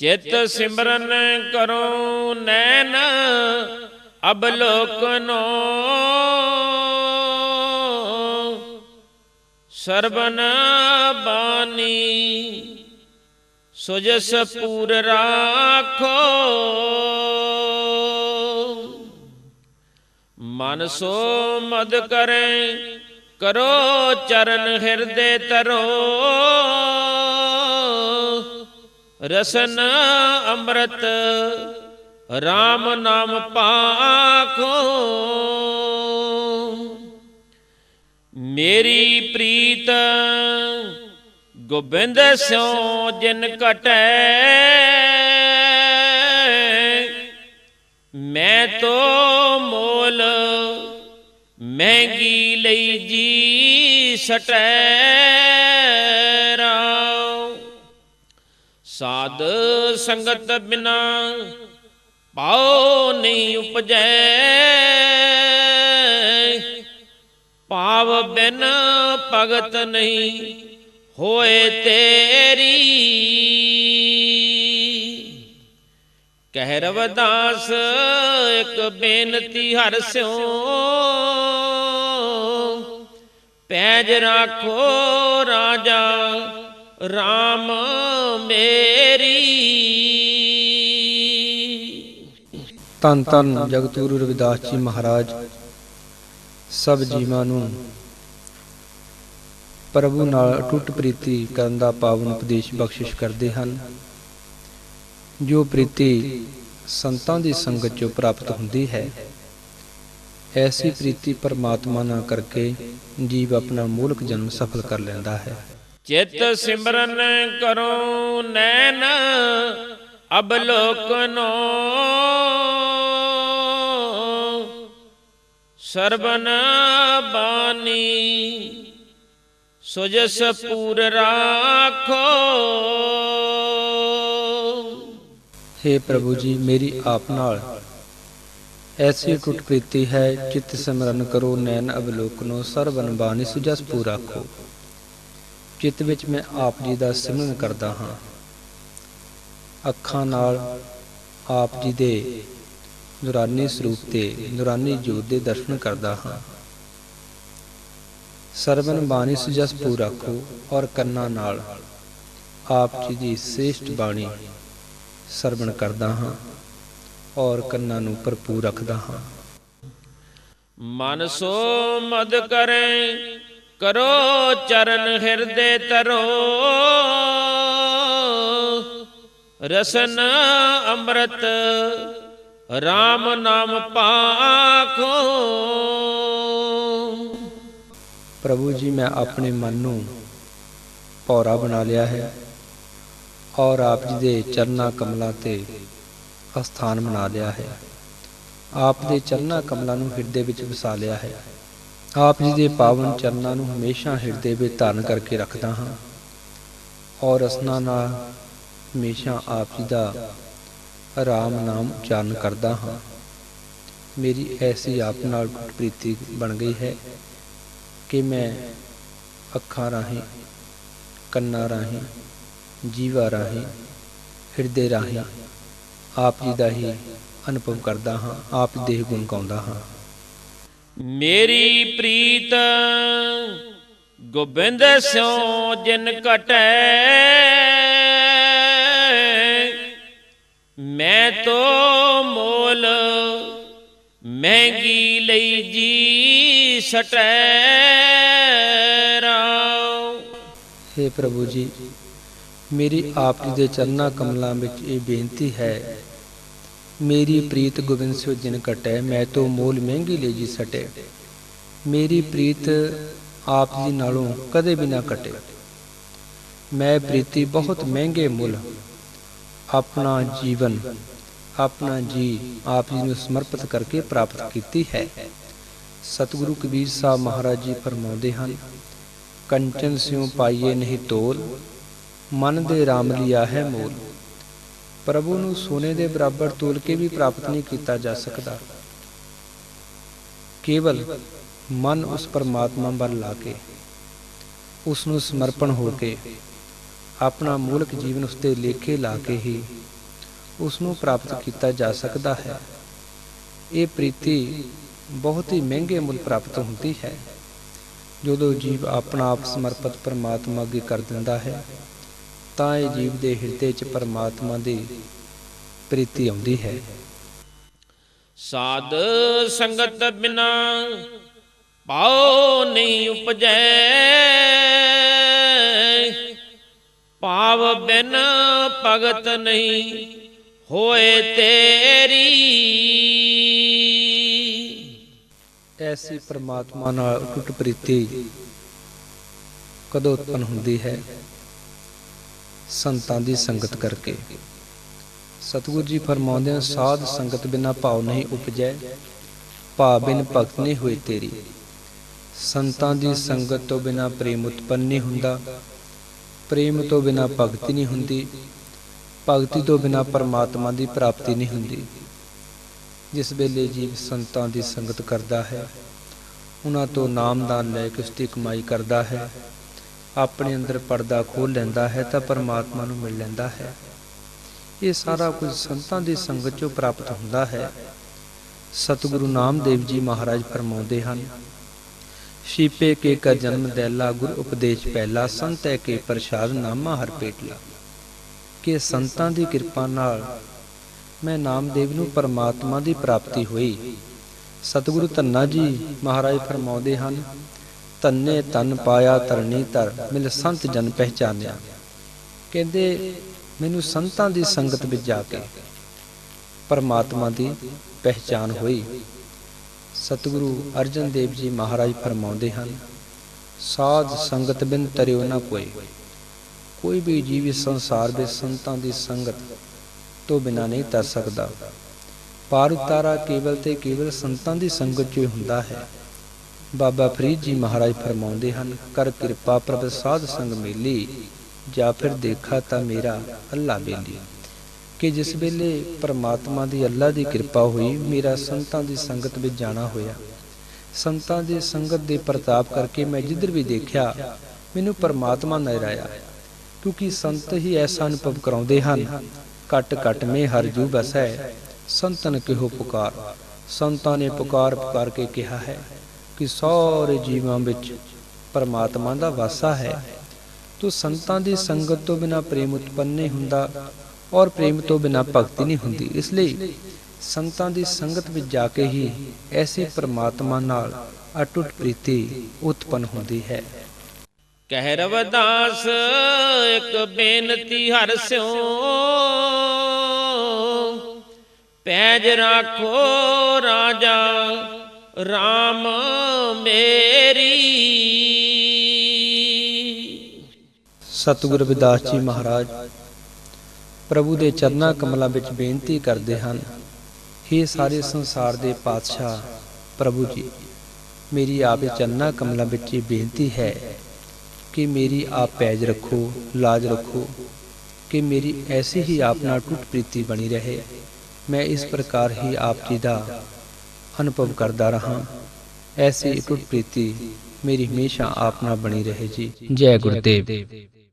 ਚਿਤ ਸਿਮਰਨ ਕਰੋ ਨੈਣ ਅਬਲੋਕਨੋ ਸਰਬਨ ਬਾਨੀ ਸੁਜਸ ਪੂਰ ਰਾਖੋ। ਮਨ ਸੋ ਮਦ ਕਰੇ, ਕਰੋ ਚਰਨ ਹਿਰਦੇ ਤਰੋ ਰਸਨ ਅੰਮ੍ਰਿਤ RAM ਨਾਮ ਪਾਖੋ। ਮੇਰੀ ਪ੍ਰੀਤ, ਗੋਬਿੰਦ ਸਿਉ ਜਿਨ ਕਟੈ ਮੈਂ ਤੋ ਮੋਲ ਮਹਿੰਗੀ ਲਈ ਜੀ ਸਟੈ। ਸਾਧ ਸੰਗਤ ਬਿਨਾ ਪਾਉ ਨਹੀਂ ਉਪਜੈ। ਭਾਵ ਬਿਨ ਭਗਤ ਨਹੀਂ ਹੋਏ ਤੇਰੀ। ਕਹਿ ਰਵਦਾਸ ਇੱਕ ਬੇਨਤੀ ਹਰ ਸਿਉ। ਪੈਜ ਰਾਖੋ ਰਾਜਾ RAM ਮੇਰੀ। ਤਨ ਤਨ ਜਗਤਗੁਰੂ ਰਵਿਦਾਸ ਜੀ ਮਹਾਰਾਜ, ਸਭ ਜੀਵਾਂ ਨੂੰ ਪ੍ਰਭੂ ਨਾਲ ਟੁੱਟ ਪ੍ਰੀਤੀ ਕਰਨ ਦਾ ਪਾਵਨ ਉਪਦੇਸ਼ ਬਖਸ਼ਿਸ਼ ਕਰਦੇ ਹਨ, ਜੋ ਪ੍ਰੀਤੀ ਸੰਤਾਂ ਦੀ ਸੰਗਤ ਚੋਂ ਪ੍ਰਾਪਤ ਹੁੰਦੀ ਹੈ, ਐਸੀ ਪ੍ਰੀਤੀ ਪਰਮਾਤਮਾ ਨਾਲ ਕਰਕੇ ਜੀਵ ਆਪਣਾ ਮੂਲਕ ਜਨਮ ਸਫਲ ਕਰ ਲੈਂਦਾ ਹੈ। ਚਿਤ ਸਿਮਰਨ ਕਰੋ ਨੈਣ ਅਬਲੋਕਨੋ। ਸਰਬਨ ਬਾਣੀ ਸੁਜਸ ਪੂਰ ਰਾਖੋ। हे ਪ੍ਰਭੂ ਜੀ, ਮੇਰੀ ਆਪ ਨਾਲ। ਐਸੀ ਟੁੱਟ ਪ੍ਰੀਤੀ ਹੈ, ਚਿੱਤ ਸਿਮਰਨ ਕਰੋ ਨੈਣ ਅਵਲੋਕਨੋ ਸਰਬਨ ਬਾਣੀ ਸੁਜਸ ਪੂਰਾ ਕੋ ਚਿੱਤ ਵਿੱਚ ਮੈਂ ਆਪ ਜੀ ਦਾ ਸਿਮਰਨ ਕਰਦਾ ਹਾਂ। ਅੱਖਾਂ ਨਾਲ ਆਪ ਜੀ ਦੇ ਨੂਰਾਨੀ ਸਰੂਪ ਤੇ ਨੂਰਾਨੀ ਜੋਤ ਦੇ ਦਰਸ਼ਨ ਕਰਦਾ ਹਾਂ। ਸਰਵਨ ਬਾਣੀ ਸੁਜਸ ਪੂਰਾ ਔਰ ਕੰਨਾਂ ਨਾਲ ਆਪ ਜੀ ਦੀ ਸ੍ਰੇਸ਼ਟ ਬਾਣੀ ਸਰਵਣ ਕਰਦਾ ਹਾਂ ਔਰ ਕੰਨਾਂ ਨੂੰ ਭਰਪੂਰ ਰੱਖਦਾ ਹਾਂ। ਮਨ ਸੋ ਮਦ ਕਰੇ ਕਰੋ ਚਰਨ ਹਿਰਦੇ ਤਰੋ। ਰਸਨ ਅੰਮ੍ਰਿਤ RAM ਨਾਮ ਪਾਖੋ। ਪ੍ਰਭੂ ਜੀ, ਮੈਂ ਆਪਣੇ ਮਨ ਨੂੰ ਪੌਰਾ ਬਣਾ ਲਿਆ ਹੈ ਔਰ ਆਪ ਜੀ ਦੇ ਚਰਨਾ ਕਮਲਾਂ ਤੇ ਅਸਥਾਨ ਬਣਾ ਲਿਆ ਹੈ। ਆਪ ਦੇ ਚਰਨਾ ਕਮਲਾਂ ਨੂੰ ਹਿਰਦੇ ਵਿੱਚ ਵਸਾ ਲਿਆ ਹੈ। ਆਪ ਜੀ ਦੇ ਪਾਵਨ ਚਰਨਾਂ ਨੂੰ ਹਮੇਸ਼ਾ ਹਿਰਦੇ ਵਿੱਚ ਧਾਰਨ ਕਰਕੇ ਰੱਖਦਾ ਹਾਂ ਔਰ ਰਸਨਾ ਨਾਲ ਹਮੇਸ਼ਾ ਆਪ ਜੀ ਦਾ ਆਰਾਮ ਨਾਮ ਉਚਾਰਨ ਕਰਦਾ ਹਾਂ। ਮੇਰੀ ਐਸੀ ਆਪ ਨਾਲ ਪ੍ਰੀਤੀ ਬਣ ਗਈ ਹੈ ਕਿ ਮੈਂ ਅੱਖਾਂ ਰਾਹੀਂ, ਕੰਨਾਂ ਰਾਹੀਂ, ਜੀਵਾ ਰਾਹੀਂ, ਹਿਰਦੇ ਰਾਹੀਂ ਆਪ ਜੀ ਦਾ ਹੀ ਅਨੁਭਵ ਕਰਦਾ ਹਾਂ, ਆਪ ਦੇ ਗੁਣ ਗਾਉਂਦਾ ਹਾਂ। ਮੇਰੀ ਪ੍ਰੀਤ, ਗੋਬਿੰਦ ਸਿਉ ਜਿਨ ਕਟੈ ਮੈਂ ਤੋ ਮੋਲ ਮਹਿੰਗੀ ਲਈ ਜੀ ਸਟੈ ਰਾਉ। हे ਪ੍ਰਭੂ ਜੀ, ਮੇਰੀ ਆਪ ਜੀ ਦੇ ਚਰਨਾਂ ਕਮਲਾਂ ਵਿੱਚ ਇਹ ਬੇਨਤੀ ਹੈ ਮੇਰੀ ਪ੍ਰੀਤ ਗੋਬਿੰਦ ਸਿਓ ਜਿਨ ਕਟੈ ਮੈਂ ਤੋਂ ਮੋਲ ਮਹਿੰਗੀ ਲੈ ਜੀ ਸਟੇ ਮੇਰੀ ਪ੍ਰੀਤ ਆਪ ਜੀ ਨਾਲੋਂ ਕਦੇ ਵੀ ਨਾ ਕਟੇ ਮੈਂ ਪ੍ਰੀਤੀ ਬਹੁਤ ਮਹਿੰਗੇ ਮੁੱਲ ਆਪਣਾ ਜੀਵਨ ਆਪਣਾ ਜੀ ਆਪ ਜੀ ਨੂੰ ਸਮਰਪਿਤ ਕਰਕੇ ਪ੍ਰਾਪਤ ਕੀਤੀ ਹੈ ਸਤਿਗੁਰੂ ਕਬੀਰ ਸਾਹਿਬ ਮਹਾਰਾਜ ਜੀ ਫਰਮਾਉਂਦੇ ਹਨ ਕੰਚਨ ਸਿਉ ਪਾਈਏ ਨਹੀਂ ਤੋਲ ਮਨ ਦੇ ਰਾਮ ਲਿਆ ਹੈ ਮੋਲ ਪ੍ਰਭੂ ਨੂੰ ਸੋਨੇ ਦੇ ਬਰਾਬਰ ਤੋਲ ਕੇ ਵੀ ਪ੍ਰਾਪਤ ਨਹੀਂ ਕੀਤਾ ਜਾ ਸਕਦਾ। ਕੇਵਲ ਮਨ ਉਸ ਪਰਮਾਤਮਾ ਵੱਲ ਲਾ ਕੇ, ਉਸ ਨੂੰ ਸਮਰਪਣ ਹੋ ਕੇ, ਆਪਣਾ ਮੂਲਕ ਜੀਵਨ ਉਸ ਤੇ ਲੇਖੇ ਲਾ ਕੇ ਹੀ ਉਸ ਨੂੰ ਪ੍ਰਾਪਤ ਕੀਤਾ ਜਾ ਸਕਦਾ ਹੈ। ਇਹ ਪ੍ਰੀਤੀ ਬਹੁਤ ਹੀ ਮਹਿੰਗੇ ਮੁੱਲ ਪ੍ਰਾਪਤ ਹੁੰਦੀ ਹੈ, ਜਦੋਂ ਜੀਵ ਆਪਣਾ ਆਪ ਸਮਰਪਿਤ ਪਰਮਾਤਮਾ ਅੱਗੇ ਕਰ ਦਿੰਦਾ ਹੈ। ਤਾਂ ਇਹ ਜੀਵ ਦੇ ਹਿਰਦੇ 'ਚ ਪਰਮਾਤਮਾ ਦੀ ਪ੍ਰੀਤੀ ਆਉਂਦੀ ਹੈ। ਸਾਧ ਸੰਗਤ ਬਿਨਾ ਪਾਉ ਨਹੀਂ ਉਪਜੈ। ਭਾਵ ਬਿਨ ਭਗਤ ਨਹੀਂ ਹੋਏ ਤੇਰੀ। ਐਸੀ ਪਰਮਾਤਮਾ ਨਾਲ ਅਟੁੱਟ ਪ੍ਰੀਤੀ ਕਦੋਂ ਉਤਪਨ ਹੁੰਦੀ ਹੈ? ਸੰਤਾਂ ਦੀ ਸੰਗਤ ਕਰਕੇ। ਸਤਿਗੁਰੂ ਜੀ ਫਰਮਾਉਂਦੇ ਹਨ, ਸਾਧ ਸੰਗਤ ਬਿਨਾ ਭਾਵ ਨਹੀਂ ਉਪਜੈ ਭਾਵ ਬਿਨ ਭਗਤ ਨਹੀਂ ਹੋਈ ਤੇਰੀ। ਸੰਤਾਂ ਦੀ ਸੰਗਤ ਤੋਂ ਬਿਨਾ ਪ੍ਰੇਮ ਉਤਪੰਨ ਨਹੀਂ ਹੁੰਦਾ, ਪ੍ਰੇਮ ਤੋਂ ਬਿਨਾ ਭਗਤੀ ਨਹੀਂ ਹੁੰਦੀ, ਭਗਤੀ ਤੋਂ ਬਿਨਾ ਪਰਮਾਤਮਾ ਦੀ ਪ੍ਰਾਪਤੀ ਨਹੀਂ ਹੁੰਦੀ। ਜਿਸ ਵੇਲੇ ਜੀਵ ਸੰਤਾਂ ਦੀ ਸੰਗਤ ਕਰਦਾ ਹੈ, ਉਹਨਾਂ ਤੋਂ ਨਾਮਦਾਨ ਲੈ ਕੇ ਉਸ ਦੀ ਕਮਾਈ ਕਰਦਾ ਹੈ ਆਪਣੇ ਅੰਦਰ ਪਰਦਾ ਖੋਲ ਲੈਂਦਾ ਹੈ ਤਾਂ ਪਰਮਾਤਮਾ ਨੂੰ ਮਿਲ ਲੈਂਦਾ ਹੈ। ਇਹ ਸਾਰਾ ਕੁਝ ਸੰਤਾਂ ਦੀ ਸੰਗਤ ਚੋਂ ਪ੍ਰਾਪਤ ਹੁੰਦਾ ਹੈ। ਸਤਿਗੁਰੂ ਨਾਮਦੇਵ ਜੀ ਮਹਾਰਾਜ ਫਰਮਾਉਂਦੇ ਹਨ, ਸ਼ੀਪੇ ਕੇ ਕਾ ਜਨਮ ਦੈਲਾ, ਗੁਰ ਉਪਦੇਸ਼ ਪਹਿਲਾ, ਸੰਤੈ ਕੇ ਪ੍ਰਸ਼ਾਦ ਨਾਮਾ ਹਰ ਪੇਟਲਾ। ਕਿ ਸੰਤਾਂ ਦੀ ਕਿਰਪਾ ਨਾਲ ਮੈਂ ਨਾਮਦੇਵ ਨੂੰ ਪਰਮਾਤਮਾ ਦੀ ਪ੍ਰਾਪਤੀ ਹੋਈ। ਸਤਿਗੁਰੂ ਧੰਨਾ ਜੀ ਮਹਾਰਾਜ ਫਰਮਾਉਂਦੇ ਹਨ ਧੰਨੇ ਤਨ ਪਾਇਆ ਤਰਣੀ ਧਰ, ਮਿਲ ਸੰਤ ਜਨ ਪਹਿਚਾਨਿਆ। ਕਹਿੰਦੇ, ਮੈਨੂੰ ਸੰਤਾਂ ਦੀ ਸੰਗਤ ਵਿੱਚ ਜਾ ਕੇ ਪਰਮਾਤਮਾ ਦੀ ਪਹਿਚਾਨ ਹੋਈ। ਸਤਿਗੁਰੂ ਅਰਜਨ ਦੇਵ ਜੀ ਮਹਾਰਾਜ ਫਰਮਾਉਂਦੇ ਹਨ, ਸਾਧ ਸੰਗਤ ਬਿਨ ਤਰਿਓ ਨਾ ਕੋਈ। ਕੋਈ ਵੀ ਜੀਵ ਇਸ ਸੰਸਾਰ ਵਿੱਚ ਸੰਤਾਂ ਦੀ ਸੰਗਤ ਤੋਂ ਬਿਨਾ ਨਹੀਂ ਤਰ ਸਕਦਾ। ਪਾਰ ਉਤਾਰਾ ਕੇਵਲ ਤੇ ਕੇਵਲ ਸੰਤਾਂ ਦੀ ਸੰਗਤ 'ਚ ਹੀ ਹੁੰਦਾ ਹੈ। ਬਾਬਾ ਫਰੀਦ ਜੀ ਮਹਾਰਾਜ ਫਰਮਾਉਂਦੇ ਹਨ, ਕਰ ਕਿਰਪਾ ਪ੍ਰਭ ਸਾਧ ਸੰਗ ਮੇਲੀ, ਜਾਂ ਫਿਰ ਦੇਖਾ ਤਾਂ ਮੇਰਾ ਅੱਲਾ ਬੇਲੀ। ਕਿ ਜਿਸ ਵੇਲੇ ਪਰਮਾਤਮਾ ਦੀ ਅੱਲਾ ਦੀ ਕਿਰਪਾ ਹੋਈ, ਮੇਰਾ ਸੰਤਾਂ ਦੀ ਸੰਗਤ ਵਿੱਚ ਜਾਣਾ ਹੋਇਆ। ਸੰਤਾਂ ਦੀ ਸੰਗਤ ਦੇ ਪ੍ਰਤਾਪ ਕਰਕੇ ਮੈਂ ਜਿੱਧਰ ਵੀ ਦੇਖਿਆ, ਮੈਨੂੰ ਪਰਮਾਤਮਾ ਨਜ਼ਰ ਆਇਆ। ਕਿਉਂਕਿ ਸੰਤ ਹੀ ਐਸਾ ਅਨੁਭਵ ਕਰਾਉਂਦੇ ਹਨ ਕਟ ਕਟ ਮੇ ਹਰ ਜੂ ਬਸੈ, ਸੰਤਨ ਕਿਹੋ ਪੁਕਾਰ। ਸੰਤਾਂ ਨੇ ਪੁਕਾਰ ਪੁਕਾਰ ਕੇ ਕਿਹਾ ਹੈ ਕਿ ਸਾਰੇ ਜੀਵਾਂ ਵਿੱਚ ਪਰਮਾਤਮਾ ਦਾ ਵਾਸਾ ਹੈ। ਤੋ ਸੰਤਾਂ ਦੀ ਸੰਗਤ ਤੋਂ ਬਿਨਾ ਪ੍ਰੇਮ ਉਤਪੰਨ ਨਹੀਂ ਹੁੰਦਾ ਔਰ ਪ੍ਰੇਮ ਤੋਂ ਬਿਨਾ ਭਗਤੀ ਨਹੀਂ ਹੁੰਦੀ। ਇਸ ਲਈ ਸੰਤਾਂ ਦੀ ਸੰਗਤ ਵਿੱਚ ਜਾ ਕੇ ਹੀ ਐਸੀ ਪਰਮਾਤਮਾ ਨਾਲ ਅਟੁੱਟ ਪ੍ਰੀਤੀ ਉਤਪੰਨ ਹੁੰਦੀ ਹੈ। ਕਹਿ ਰਵਦਾਸ, ਇੱਕ ਬੇਨਤੀ ਹਰ ਸਿਉ। ਪੈਜ ਰੱਖੋ ਰਾਜਾ RAM ਮੇਰੀ। ਸਤਿਗੁਰੂ ਰਵਿਦਾਸ ਜੀ ਮਹਾਰਾਜ, ਪ੍ਰਭੂ ਦੇ ਚਰਨਾਂ ਕਮਲਾਂ ਵਿੱਚ ਬੇਨਤੀ ਕਰਦੇ ਹਨ हे ਸਾਰੇ ਸੰਸਾਰ ਦੇ ਪਾਤਸ਼ਾਹ, ਪ੍ਰਭੂ ਜੀ, ਮੇਰੀ ਆਪ ਦੇ ਚਰਨਾਂ ਕਮਲਾਂ ਵਿੱਚ ਇਹ ਬੇਨਤੀ ਹੈ ਕਿ ਮੇਰੀ ਆਪ ਪੈਜ ਰੱਖੋ, ਲਾਜ ਰੱਖੋ, ਕਿ ਮੇਰੀ ਐਸੀ ਹੀ ਆਪ ਨਾਲ ਟੁੱਟ ਪ੍ਰੀਤੀ ਬਣੀ ਰਹੇ। ਮੈਂ ਇਸ ਪ੍ਰਕਾਰ ਹੀ ਆਪ ਜੀ ਦਾ ਅਨੁਭਵ ਕਰਦਾ ਰਹਾ। ਐਸੀ ਟੁੱਟ ਪ੍ਰੀਤੀ ਮੇਰੀ ਹਮੇਸ਼ਾ ਆਪਣਾ ਬਣੀ ਰਹੇ ਜੀ। ਜੈ ਗੁਰਦੇਵ।